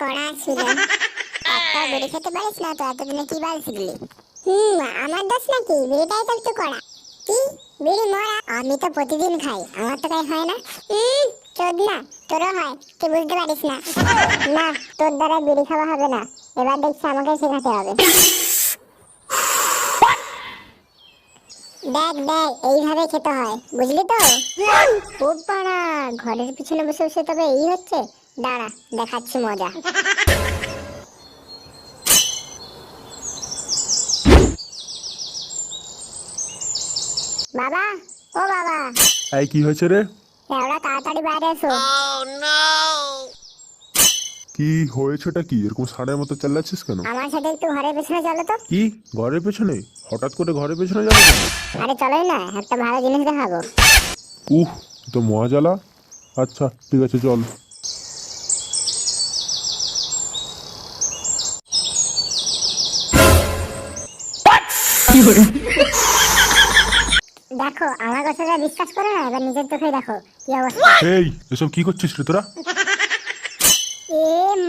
কড়া ছিল। একটা বিড়ি খেতে পারিস না, তো এতদিনে কি শিখলি হুম, আমার দোষ নাকি? বিড়িটাই তো একটু করা কি? বিড়ি মরা? আমি তো প্রতিদিন খাই, আমার তো তাই হয় না। হুম চোদ না, তোরও হয়, তুই বুঝতে পারিস না। না, তোর দ্বারা বিড়ি খাওয়া হবে না। এবার দেখছি আমাকে শেখাতে হবে। দেখ দেখ এইভাবে খেতে হয় বুঝলি তো? খুব পাড়া ঘরের পিছনে বসে বসে তবে এই হচ্ছে? দাঁড়া দেখাচ্ছি মজা। বাবা ও বাবা। এই কি হয়েছে রে? ওরা তাড়াতাড়ি বাইরে এসো। কি হয়েছেটা কি? এরকম সাড়ের মতো চাল্লাচ্ছিস কেন? আমার সাথে একটু ঘরের পেছনে চলো তো। কি? ঘরের পেছনে? হঠাৎ করে ঘরের পেছনে যাবে কেন? আরে চলোই না একটা ভালো জিনিস দেখাবো। উহ তো মজালা আচ্ছা ঠিক আছে চল। দেখো আমার কথাটা বিশ্বাস করো না এবার নিজের চোখে দেখো কি অবস্থা। এই এসব কি করছিস রে তোরা? এ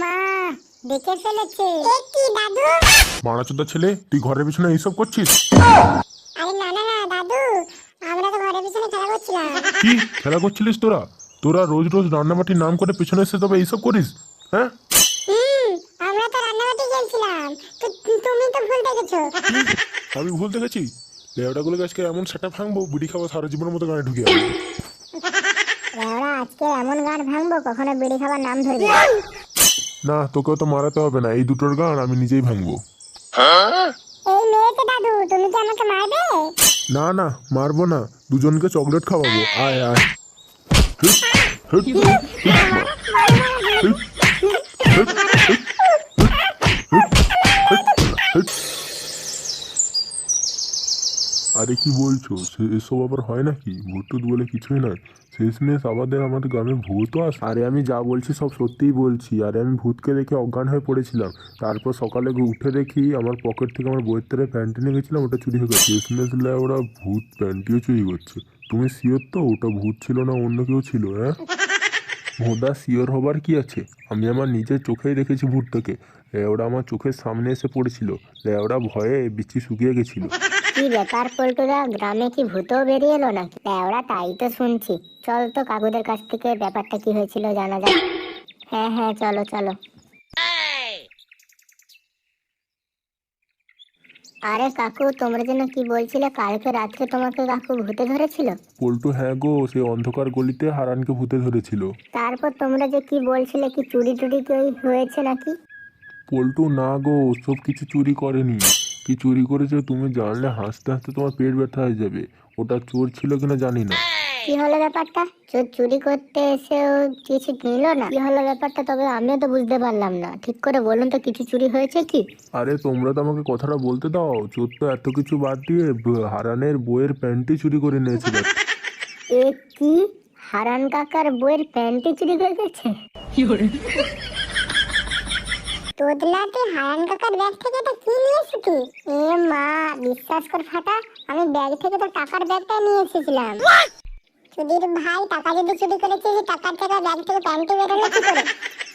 মা দেখে ফেলেছে। এ কি দাদু। মারাচোদা ছেলে তুই ঘরের পেছনে এইসব করছিস? আরে না না না দাদু আমরা তো ঘরের পিছনে খেলা করছিলাম। কি? খেলা করছিলিস তোরা? তোরা রোজ রোজ রান্নাবাটির নাম করে পেছনে এসে তবে এইসব করিস হ্যাঁ? হুম আমরা তো রান্নাবাটি খেলছিলাম। তো তুমি তো ভুল দেখেছ। আমি ভুল দেখেছি? লেওটাগুলো আজকে এমন সেটা ভাঙবো বিড়ি খাব সারা জীবনের মতো গানে ঢুকে আজকে এমন গান ভাঙবো কখনো বিড়ি খাবার নাম ধরবি না। না তোকেও তো মারাতে হবে না এই দুটোর গান আমি নিজেই ভাঙবো এই মেয়েকে দাদু তুমি কি আমাকে মারবে না না মারবো না দুজনকে চকলেট খাওয়াবো আয় আয় হুট, হুট, হুট, হুট, হুট, হুট, আরে কি বলছো? সে- এসব আবার হয় নাকি? ভূত টুত বলে কিছুই নয়। শেষমেশ আমাদের আমাদের গ্রামে ভূতও আস। আরে আমি যা বলছি সব সত্যিই বলছি। আরে আমি ভূতকে দেখে অজ্ঞান হয়ে পড়েছিলাম। তারপর সকালে উঠে দেখি আমার পকেট থেকে আমার বইয়ের তেরে প্যান্টি নিয়ে গেছিলাম, ওটা চুরি হয়ে গেছে। শেষমেশ ওরা ভূত প্যান্টিও চুরি করছে। তুমি শিওর তো? ওটা ভূত ছিল না অন্য কেউ ছিল হ্যাঁ? ভোদা শিওর হবার কি আছে? আমি আমার নিজের চোখেই দেখেছি ভূতটাকে। ওরা আমার চোখের সামনে এসে পড়েছিল। ওরা ভয়ে বিচি শুকিয়ে গেছিল। কি ব্যাপার পল্টুরা গ্রামে কি ভূতও বেরিয়ে এলো নাকি? ওরা তাই তো শুনছি। চল তো কাকুদের কাছ থেকে ব্যাপারটা কি হয়েছিল জানা যাক। হ্যাঁ হ্যাঁ চলো চলো। আরে কাকু তোমরা যেন কি বলছিলে কালকে রাত্রে তোমাকে কাকু ভূতে ধরেছিল? পল্টু হ্যাঁ গো সে অন্ধকার গলিতে হারানকে ভূতে ধরেছিল। তারপর তোমরা যে কি বলছিলে কি চুরি টুরি কি হয়েছে নাকি? পল্টু না গো সব কিছু চুরি করেনি। কি চুরি করেছে? তুমি জানলে হাসতে হাসতে তোমার পেট ব্যথা হয়ে যাবে। ওটা চোর ছিল কিনা জানি না। কি হলো ব্যাপারটা? চোর চুরি করতে এসেও কিছু নিল না? কি হলো ব্যাপারটা? তবে আমিও তো বুঝতে পারলাম না। ঠিক করে বলুন তো কিছু চুরি হয়েছে কি? আরে তোমরা তো আমাকে কথাটা বলতে দাও। চোর তো এত কিছু বাদ দিয়ে ব- হারানের বইয়ের প্যান্টই চুরি করে নিয়েছিল। এ কি? হারান কাকার বইয়ের প্যান্টি চুরি করে গেছে তোদলাতে হারান কাকার ব্যাগ থেকে এটা কি নিয়ে এসেছি এ মা বিশ্বাস কর ফাটা আমি ব্যাগ থেকে তো টাকার ব্যাগটা নিয়ে এসেছিলাম। চুদির ভাই টাকা যদি চুরি করেছে সে টাকার জায়গায় ব্যাগ থেকে প্যান্টি বেরোলো কি করে?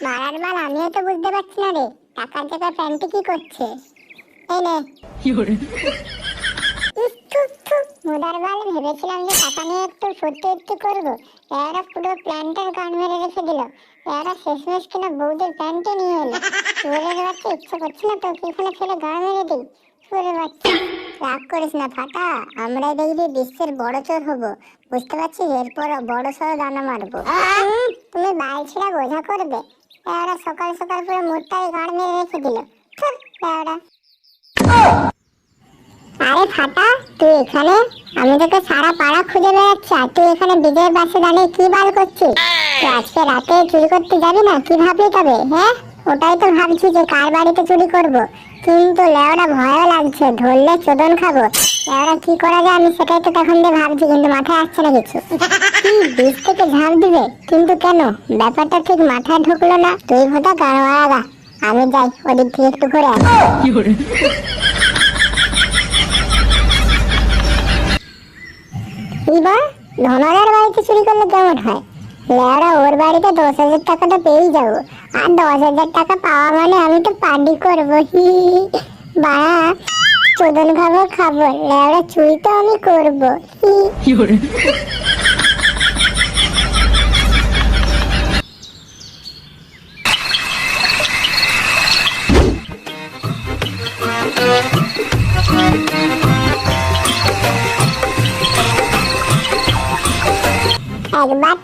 মারার মাল আমিও তো বুঝতে পারছি না রে টাকার জায়গায় প্যান্টি কি করছে? এই নে। ইস, থু, থু, মুদার বাল ভেবেছিলাম যে টাকা নিয়ে একটু করব। এরা পুরো প্ল্যানটার মেরে রেখে দিল। এরা শেষমেশ কিনা বউদের প্যান্টে নিয়ে এলো। চোরের ইচ্ছে করছে না তোকে এখানে ফেলে গান মেরে দিই। বাচ্চা রাগ করিস না ফাটা দেখবি বিশ্বের বড় চোর হব। বুঝতে পারছিস? এরপর বড় সড়ো দানা মারবো। তুমি বাল ছিঁড়া বোঝা করবে। এরা সকাল সকাল পুরো মুখটাই গান মেরে রেখে দিল। এরা আরে ফাটা, তুই এখানে? আমি তোকে সারা পাড়া খুঁজে বেড়াচ্ছি, আর তুই এখানে বিজয়ের বাসে দাঁড়িয়ে কি বাল করছিস? তুই আজকে রাতে চুরি করতে যাবি না? কি ভাবলি তবে হ্যাঁ? ওটাই তো ভাবছি যে কার বাড়িতে চুরি করব। কিন্তু লেওরা ভয়ও লাগছে, ধরলে চোদন খাব। লেওরা কি করা যায় আমি সেটাই তো তখন দিয়ে ভাবছি, কিন্তু মাথায় আসছে না কিছু। বীজ থেকে ঝাঁপ দিবে? কিন্তু কেন? ব্যাপারটা ঠিক মাথায় ঢুকলো না। তুই ভোটা গান আমি যাই, ওদিক থেকে একটু ঘুরে আসি এবার ধনাদার বাড়িতে চুরি করলে কেমন হয়? লেওরা ওর বাড়িতে দশ হাজার টাকা তো পেয়েই যাব। আর দশ হাজার টাকা পাওয়া মানে আমি তো পার্টি করব। বা চোদন খাব খাব। লেওরা চুরি তো আমি করব।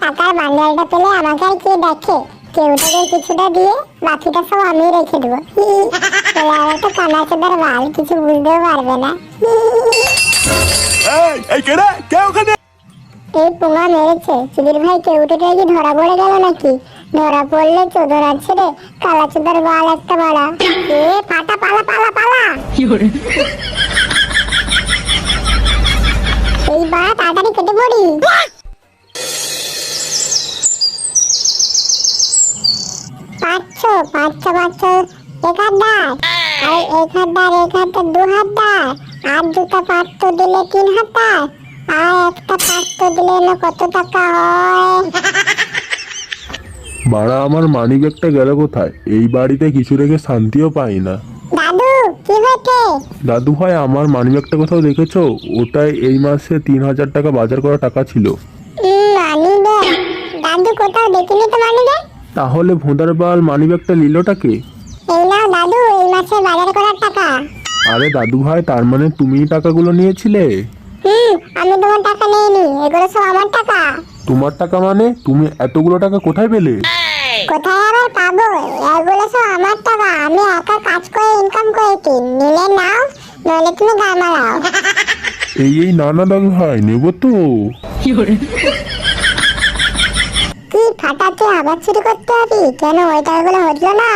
টাকার বান্ডেলটা পেলে আমাকে আর কে দেখে? কেউ থেকে কিছুটা দিয়ে বাকিটা সব আমি রেখে দেবো। হি লেওরা তো কানা চোদার বাল কিছু বুঝতেও পারবে না। এই এই কেডা কে ওখানে? এই পোঙা মেরেছে। সুধীর ভাই কেউটেটা কি ধরা পড়ে গেল নাকি? ধরা পড়লে চোদর আছে রে কালা চোদার বাল একটা বাড়া। এ ফাটা পালা পালা পালা，এই বাড়া তাড়াতাড়ি কেটে পড়ি। আর দু দাঁড় আর দুটো দিলে তিন দাঁড় আর একটা দিলে না কত টাকা হয়? বাড়া আমার মানি ব্যাগটা গেল কোথায়? এই বাড়িতে কিছু রেখে শান্তিও পাই না। দাদু কি হয়েছে? দাদু ভাই আমার মানি ব্যাগটা কোথাও দেখেছ? ওটাই এই মাসে তিন হাজার টাকা বাজার করা টাকা ছিল। মানি ব্যাগ দাদু কোথাও দেখিনি তো মানি ব্যাগ তাহলে ভোঁদার বাল মানি ব্যাগটা নিলটাকে এই নাও দাদু এই মাসে বাজার করার টাকা। আরে দাদু ভাই তার মানে তুমি টাকাগুলো নিয়েছিলে? হুম আমি তোমার টাকা নেইনি এগুলো সব আমার টাকা। তোমার টাকা মানে? তুমি এতগুলো টাকা কোথায় পেলে? কোথায় আবার পাবো? এগুলো সব আমার টাকা আমি একা কাজ করে ইনকাম করেছি। নিলে নাও নইলে তুমি গায়ে মারাও। এই এই না না দাদু ভাই নেব তো，কি ফাটাতে আবার চুরি করতে হবে? কেন ওই টাকাগুলো হলো না?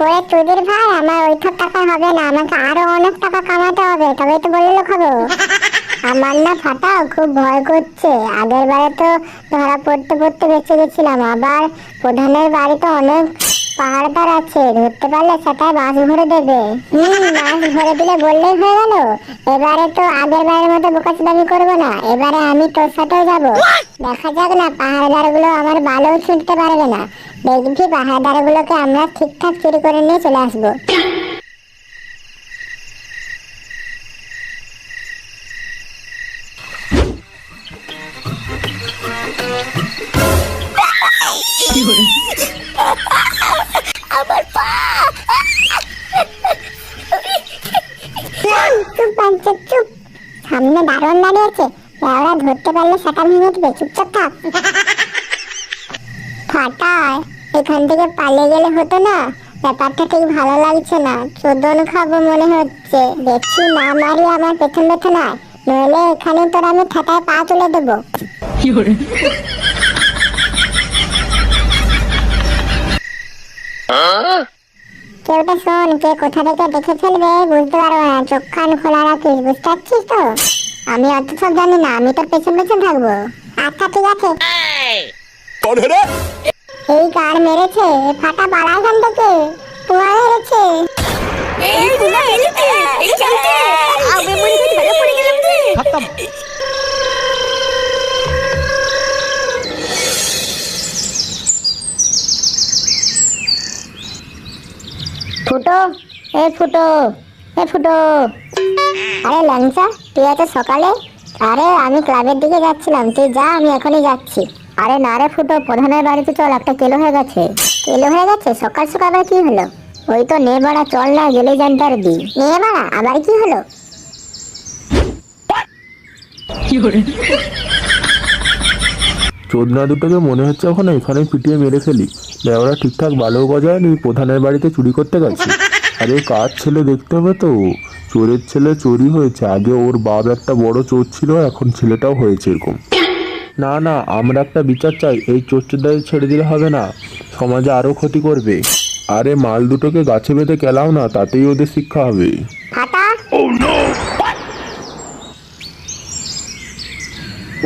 ওরে তোদের ভাই, আমার ওই সব টাকা হবে না। আমাকে আরও অনেক টাকা কামাতে হবে তবে তো বলে খাব আমার না ফাটাও খুব ভয় করছে। আগের বারে তো ধরা পড়তে পড়তে বেঁচে গেছিলাম। আবার প্রধানের বাড়িতে অনেক পাহাড়দার আছে, ধরতে পারলে সেটাই বাস ভরে দেবে। হম বাস ভরে দিলে বললেই হয়ে গেল। এবারে তো আগের বারের মতো বোকাচুদামি করব না, এবারে আমি তোর সাথেও যাব। দেখা যাক না পাহাড়দারগুলো আমার বালও ছুটতে পারবে না। দেখবি পাহাড়দার গুলোকে আমরা ঠিকঠাক চুরি করে নিয়ে চলে আসব। চুপ সামনে দারোয়ান দাঁড়িয়েছে। ওরা ধরতে পারলে সেটা ভেঙে দিবে চুপচাপ থাক। ফাটায় এখান থেকে পালিয়ে গেলে হতো না? ব্যাপারটা ঠিক ভালো লাগছে না। চোদন খাব মনে হচ্ছে। দেখছি না মারি আমার পেছন পেছন আয় নইলে এখানে তোর আমি ঠাটায় পা তুলে দেবো। 有人，কেউটা শোন কে কোথা থেকে দেখে ফেলবে বুঝতে পারব না চোখ কান খোলা রাখিস বুঝতে পারছিস তো আমি অত সব জানি না আমি তোর পেছন পেছন থাকব আচ্ছা ঠিক আছে কন এই কার মেরেছে ফাটা পাড়া এখান থেকে তোমার মেরেছে ফুটো এ ফুটো এ ফুটো। আরে ল্যাংচা তুই এত সকালে? আরে আমি ক্লাবের দিকে যাচ্ছিলাম তুই যা আমি এখনই যাচ্ছি। আরে না রে ফুটো প্রধানের বাড়িতে চল একটা কেলো হয়ে গেছে। কেলো হয়ে গেছে? সকাল সকাল কি হলো? ওই তো নে বাড়া চল না গেলে জানটার দি। নে বাড়া আবার কি হলো? 有人，চোদনা দুটোকে মনে হচ্ছে ওখানে এখানে পিটিয়ে মেরে ফেলি। ওরা ঠিকঠাক ভালো গজায় নি প্রধানের বাড়িতে চুরি করতে গেছে। আরে কার ছেলে দেখতে হবে তো? চোরের ছেলে চুরি হয়েছে। আগে ওর বাপ একটা বড় চোর ছিল এখন ছেলেটাও হয়েছে এরকম। না না আমরা একটা বিচার চাই। এই চোরচোরদের ছেড়ে দিলে হবে না। সমাজে আরও ক্ষতি করবে। আরে মাল দুটোকে গাছে বেঁধে কেলাও না তাতেই ওদের শিক্ষা হবে।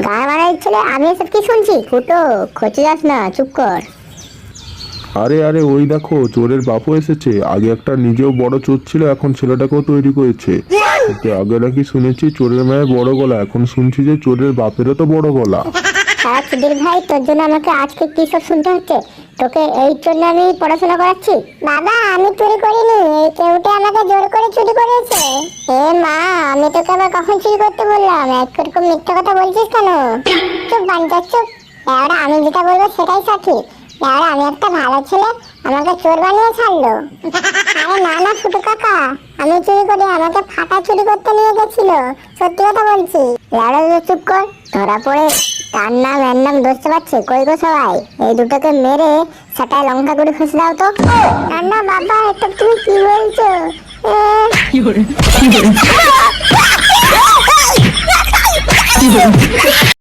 ফাটা গায়ে মারা আমি এসব কি শুনছি? ফুটো খোঁচে যাস না চুপ কর। আরে আরে ওই দেখো চোরের বাপও এসেছে। আগে একটা নিজেও বড় চোর ছিল এখন ছেলেটাকেও তৈরি করেছে। কিন্তু আগে নাকি শুনেছি চোরের মায়ের বড় গলা এখন শুনছি যে চোরের বাপেরও তো বড় গলা। চুদির ভাই তোর জন্য আমাকে আজকে কি সব শুনতে হচ্ছে? তোকে এই জন্য আমি পড়াশোনা করাচ্ছি? বাবা আমি চুরি করিনি। এই কেউটে আমাকে জোর করে চুরি করেছে। এ মা আমি তোকে আবার কখন চুরি করতে বললাম? একরকম মিথ্যা কথা বলছিস কেন? চুপ বাঞ্চা চুপ। এবার আমি যেটা বলব সেটাই সঠিক। এবার আমি একটা ভালো ছেলে আমাকে চোর বানিয়ে ছাড়লো। আরে না না ফুটু কাকা আমি চুরি করি আমাকে ফাটা চুরি করতে নিয়ে গেছিল। সত্যি কথা বলছি। লাড়া চুপ কর। ধরা পড়ে। তার নাম এর নাম বুঝতে পারছে? কই গো সবাই? এই দুটোকে মেরে সেটা লঙ্কা করে খুশি দাও তো। না না বাবা এটা তুমি কি বলছো? কি Fiore. কি Fiore.